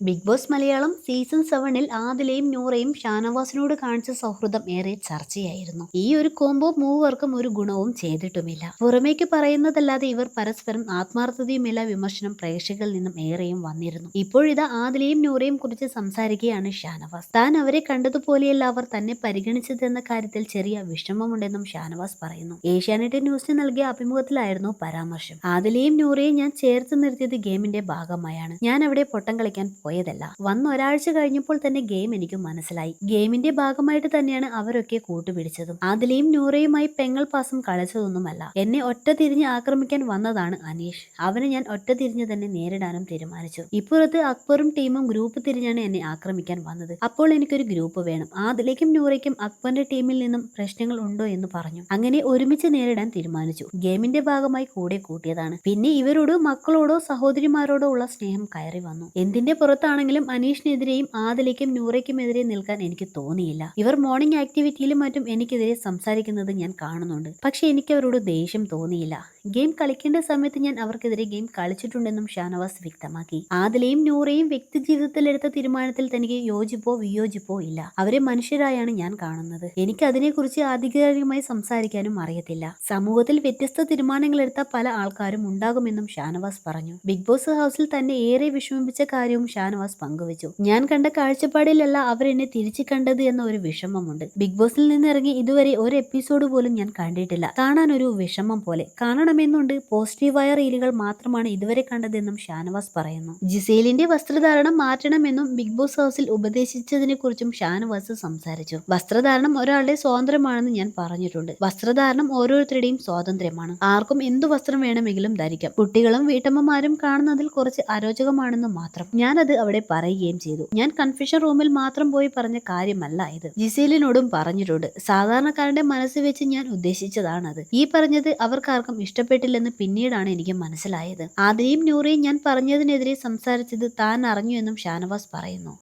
Big boss Malayalam season സെവനിൽ ആദിലയും നൂറയും ഷാനവാസിനോട് കാണിച്ച സൗഹൃദം ഏറെ ചർച്ചയായിരുന്നു. ഈ ഒരു കോംബോ മൂവർക്കും ഒരു ഗുണവും ചെയ്തിട്ടുമില്ല. പുറമേക്ക് പറയുന്നതല്ലാതെ ഇവർ പരസ്പരം ആത്മാർത്ഥതയുമില്ല വിമർശനം പ്രേക്ഷകരിൽ നിന്നും ഏറെയും വന്നിരുന്നു. ഇപ്പോഴിതാ ആദിലയും നൂറയും കുറിച്ച് സംസാരിക്കുകയാണ് ഷാനവാസ്. താൻ അവരെ കണ്ടതുപോലെയല്ല അവർ തന്നെ പരിഗണിച്ചതെന്ന കാര്യത്തിൽ ചെറിയ വിഷമമുണ്ടെന്നും ഷാനവാസ് പറയുന്നു. ഏഷ്യാനെറ്റ് ന്യൂസിന് നൽകിയ അഭിമുഖത്തിലായിരുന്നു പരാമർശം. ആദിലയും നൂറയും ഞാൻ ചേർത്ത് നിർത്തിയത് ഗെയിമിന്റെ ഭാഗമായാണ്. ഞാൻ അവിടെ പൊട്ടം കളിക്കാൻ പോയതല്ല. വന്ന ഒരാഴ്ച കഴിഞ്ഞപ്പോൾ തന്നെ ഗെയിം എനിക്ക് മനസ്സിലായി. ഗെയിമിന്റെ ഭാഗമായിട്ട് തന്നെയാണ് അവരൊക്കെ കൂട്ടുപിടിച്ചതും. ആദിലയും നൂറയുമായി പെങ്ങൾ പാസം കളിച്ചതൊന്നുമല്ല. എന്നെ ഒറ്റ തിരിഞ്ഞ് ആക്രമിക്കാൻ വന്നതാണ് അനീഷ്. അവനെ ഞാൻ ഒറ്റ തിരിഞ്ഞ് തന്നെ നേരിടാനും തീരുമാനിച്ചു. ഇപ്പുറത്ത് അക്ബറും ടീമും ഗ്രൂപ്പ് തിരിഞ്ഞാണ് എന്നെ ആക്രമിക്കാൻ വന്നത്. അപ്പോൾ എനിക്കൊരു ഗ്രൂപ്പ് വേണം. ആദിലേക്കും നൂറയ്ക്കും അക്ബറിന്റെ ടീമിൽ നിന്നും പ്രശ്നങ്ങൾ ഉണ്ടോ എന്ന് പറഞ്ഞു. അങ്ങനെ ഒരുമിച്ച് നേരിടാൻ തീരുമാനിച്ചു. ഗെയിമിന്റെ ഭാഗമായി കൂടെ കൂട്ടിയതാണ്. പിന്നെ ഇവരോട് മക്കളോടോ സഹോദരിമാരോടോ ഉള്ള സ്നേഹം കയറി വന്നു. എന്തിന്റെ പുറത്താണെങ്കിലും അനീഷിനെതിരെയും ആദിലേക്കും നൂറയ്ക്കുമെതിരെ നിൽക്കാൻ എനിക്ക് തോന്നിയില്ല. ഇവർ മോർണിംഗ് ആക്ടിവിറ്റിയിലും മറ്റും എനിക്കെതിരെ സംസാരിക്കുന്നത് ഞാൻ കാണുന്നുണ്ട്. പക്ഷെ എനിക്ക് അവരോട് ദേഷ്യം തോന്നിയില്ല. ഗെയിം കളിക്കേണ്ട സമയത്ത് ഞാൻ അവർക്കെതിരെ ഗെയിം കളിച്ചിട്ടുണ്ടെന്നും ഷാനവാസ് വ്യക്തമാക്കി. ആദിലയും നൂറയും വ്യക്തി ജീവിതത്തിലെടുത്ത തീരുമാനത്തിൽ തനിക്ക് യോജിപ്പോ വിയോജിപ്പോ ഇല്ല. അവരെ മനുഷ്യരായാണ് ഞാൻ കാണുന്നത്. എനിക്ക് അതിനെക്കുറിച്ച് ആധികാരികമായി സംസാരിക്കാനും അറിയത്തില്ല. സമൂഹത്തിൽ വ്യത്യസ്ത തീരുമാനങ്ങൾ എടുത്ത പല ആൾക്കാരും ഉണ്ടാകുമെന്നും ഷാനവാസ് പറഞ്ഞു. ബിഗ് ബോസ് ഹൗസിൽ തന്നെ ഏറെ വിഷമിപ്പിച്ച കാര്യവും ഷാനവാസ് പങ്കുവച്ചു. ഞാൻ കണ്ട കാഴ്ചപ്പാടിലല്ല എന്നെ തിരിച്ചു കണ്ടത് എന്ന ഒരു വിഷമമുണ്ട്. ബിഗ് ബോസിൽ നിന്നിറങ്ങി ഇതുവരെ ഒരു എപ്പിസോഡ് പോലും ഞാൻ കണ്ടിട്ടില്ല. കാണാൻ ഒരു വിഷമം പോലെ. കാണണമെന്നുണ്ട് പോസിറ്റീവായ റീലുകൾ മാത്രമാണ് ഇതുവരെ കണ്ടതെന്നും ഷാനവാസ് പറയുന്നു. ജിസേലിന്റെ വസ്ത്രധാരണം മാറ്റണമെന്നും ബിഗ് ബോസ് ഹൗസിൽ ഉപദേശിച്ചതിനെ കുറിച്ചും ഷാനവാസ് സംസാരിച്ചു. വസ്ത്രധാരണം ഒരാളുടെ സ്വാതന്ത്ര്യമാണെന്ന് ഞാൻ പറഞ്ഞിട്ടുണ്ട്. വസ്ത്രധാരണം ഓരോരുത്തരുടെയും സ്വാതന്ത്ര്യമാണ്. ആർക്കും എന്തു വസ്ത്രം വേണമെങ്കിലും ധരിക്കാം. കുട്ടികളും വീട്ടമ്മമാരും കാണുന്നതിൽ കുറച്ച് അരോചകമാണെന്ന് മാത്രം. ഞാനത് അവിടെ പറയുകയും ചെയ്തു. ഞാൻ കൺഫ്യൂഷൻ റൂമിൽ മാത്രം പോയി പറഞ്ഞ കാര്യമല്ല ഇത്. ജിസേലിനോടും പറഞ്ഞിട്ടുണ്ട്. സാധാരണക്കാരന്റെ മനസ്സ് വെച്ച് ഞാൻ ഉദ്ദേശിച്ചതാണത്. ഈ പറഞ്ഞത് അവർക്കാർക്കും ഇഷ്ടപ്പെട്ടില്ലെന്ന് പിന്നീടാണ് എനിക്ക് മനസ്സിലായത്. ആദ്യയും നൂറയും ഞാൻ പറഞ്ഞതിനെതിരെ സംസാരിച്ചത് താൻ അറിഞ്ഞു എന്നും ഷാനവാസ് പറയുന്നു.